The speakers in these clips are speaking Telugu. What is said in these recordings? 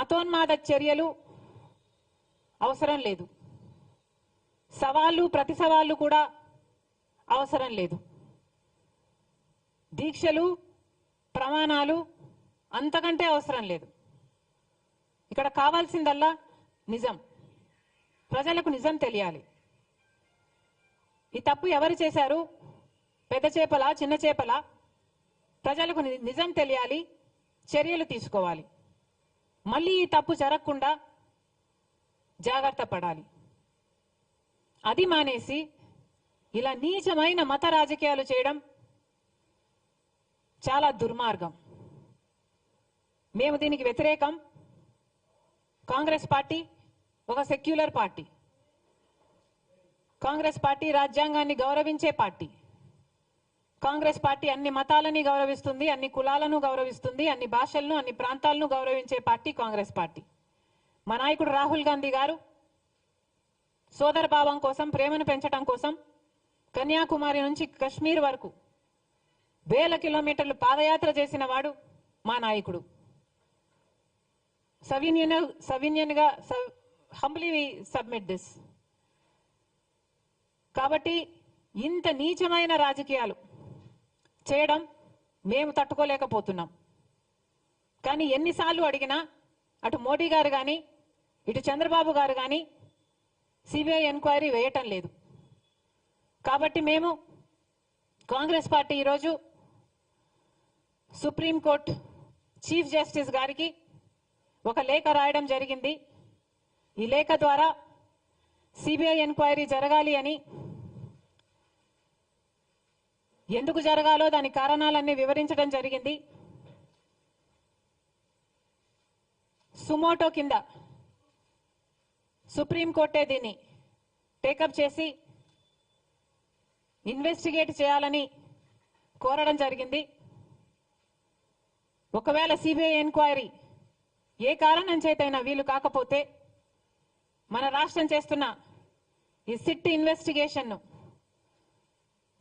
మతోన్మాద చర్యలు అవసరం లేదు. సవాళ్ళు ప్రతి సవాళ్ళు కూడా అవసరం లేదు. దీక్షలు ప్రమాణాలు అంతకంటే అవసరం లేదు. ఇక్కడ కావాల్సిందల్లా నిజం. ప్రజలకు నిజం తెలియాలి. ఈ తప్పు ఎవరు చేశారు? పెద్ద చేపల చిన్న చేపల? ప్రజలకు ని- నిజం తెలియాలి చర్యలు తీసుకోవాలి. మళ్ళీ ఈ తప్పు జరగకుండా జాగ్రత్త పడాలి. అది మానేసి ఇలా నీచమైన మత రాజకీయాలు చేయడం చాలా దుర్మార్గం. మేము దీనికి వ్యతిరేకం. కాంగ్రెస్ పార్టీ ఒక సెక్యులర్ పార్టీ. కాంగ్రెస్ పార్టీ రాజ్యాంగాన్ని గౌరవించే పార్టీ. కాంగ్రెస్ పార్టీ అన్ని మతాలని గౌరవిస్తుంది అన్ని కులాలను గౌరవిస్తుంది అన్ని భాషలను అన్ని ప్రాంతాలను గౌరవించే పార్టీ కాంగ్రెస్ పార్టీ. మా నాయకుడు రాహుల్ గాంధీ గారు సోదర భావం కోసం ప్రేమను పెంచడం కోసం కన్యాకుమారి నుంచి కశ్మీర్ వరకు వేల కిలోమీటర్లు పాదయాత్ర చేసిన వాడు మా నాయకుడు. సవినియన్ సవినియన్గా హంబ్లీ సబ్మిట్ దిస్ కాబట్టి ఇంత నీచమైన రాజకీయాలు చేయడం మేము తట్టుకోలేకపోతున్నాం. కానీ ఎన్నిసార్లు అడిగినా అటు మోడీ గారు కానీ ఇటు చంద్రబాబు గారు కానీ సిబిఐ ఎంక్వైరీ వేయటం లేదు. కాబట్టి మేము కాంగ్రెస్ పార్టీ ఈరోజు సుప్రీంకోర్టు చీఫ్ జస్టిస్ గారికి ఒక లేఖ రాయడం జరిగింది. ఈ లేఖ ద్వారా సిబిఐ ఎంక్వైరీ జరగాలి అని ఎందుకు జరగాలో దాని కారణాలన్నీ వివరించడం జరిగింది. సుమోటో కింద సుప్రీంకోర్టే దీన్ని టేకప్ చేసి ఇన్వెస్టిగేట్ చేయాలని కోరడం జరిగింది. ఒకవేళ సిబిఐ ఎంక్వైరీ ఏ కారణం చేతైనా వీలు కాకపోతే మన రాష్ట్రం చేస్తున్న ఈ సిట్ ఇన్వెస్టిగేషన్ను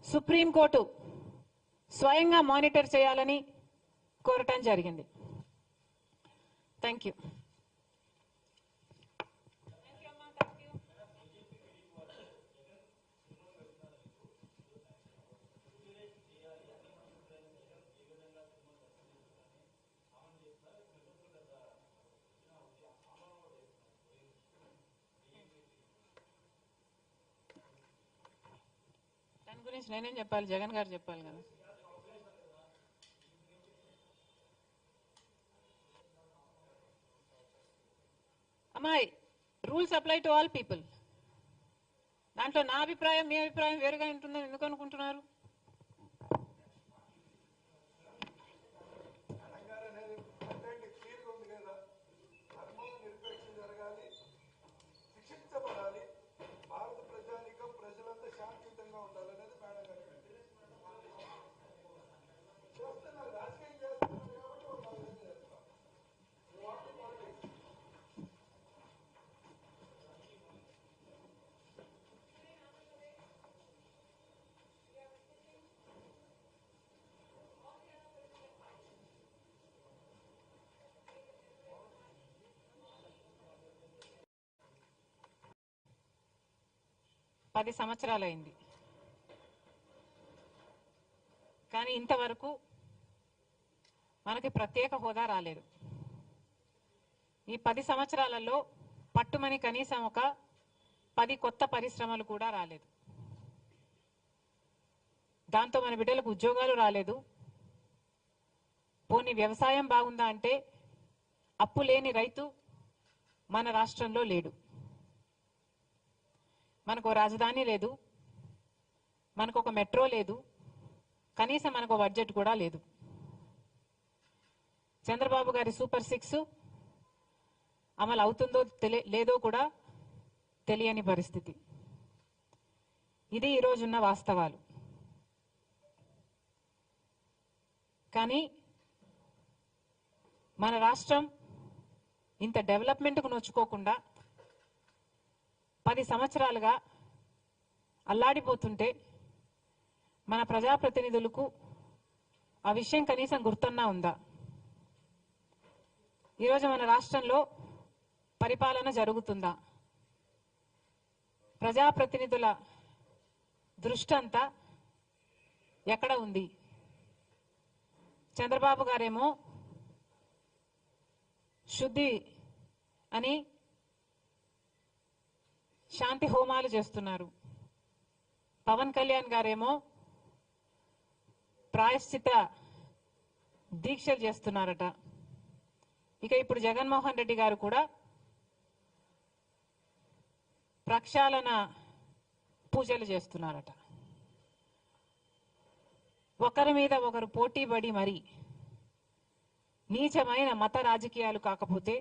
సుప్రీంకోర్టు స్వయంగా మానిటర్ చేయాలని కోరటం జరిగింది. థ్యాంక్ యూ దాని గురించి నేనేం చెప్పాలి? జగన్ గారు చెప్పాలి కదా. అమ్మాయి rules apply to all people. దాంట్లో నా అభిప్రాయం మీ అభిప్రాయం వేరుగా ఉంటుందని ఎందుకు అనుకుంటున్నారు? పది సంవత్సరాలైంది. కానీ ఇంతవరకు మనకి ప్రత్యేక హోదా రాలేదు. ఈ పది సంవత్సరాలలో పట్టుమని కనీసం ఒక పది కొత్త పరిశ్రమలు కూడా రాలేదు. దాంతో మన బిడ్డలకు ఉద్యోగాలు రాలేదు. పోనీ వ్యవసాయం బాగుందా అంటే అప్పు లేని రైతు మన రాష్ట్రంలో లేడు. మనకు రాజధాని లేదు. మనకు ఒక మెట్రో లేదు. కనీసం మనకు బడ్జెట్ కూడా లేదు. చంద్రబాబు గారి సూపర్ సిక్స్ అమలు అవుతుందో తెలియ లేదో కూడా తెలియని పరిస్థితి. ఇది ఈరోజున్న వాస్తవాలు. కానీ మన రాష్ట్రం ఇంత డెవలప్మెంట్కు నొచ్చుకోకుండా పది సంవత్సరాలుగా అల్లాడిపోతుంటే మన ప్రజాప్రతినిధులకు ఆ విషయం కనీసం గుర్తన్నా ఉందా? ఈరోజు మన రాష్ట్రంలో పరిపాలన జరుగుతుందా? ప్రజాప్రతినిధుల దృష్టంతా ఎక్కడ ఉంది? చంద్రబాబు గారేమో శుద్ధి అని శాంతి హోమాలు చేస్తున్నారు. పవన్ కళ్యాణ్ గారేమో ప్రాయశ్చిత దీక్షలు చేస్తున్నారట. ఇక ఇప్పుడు జగన్మోహన్ రెడ్డి గారు కూడా ప్రక్షాళన పూజలు చేస్తున్నారట. ఒకరి మీద ఒకరు పోటీ పడి మరి నీచమైన మత రాజకీయాలు కాకపోతే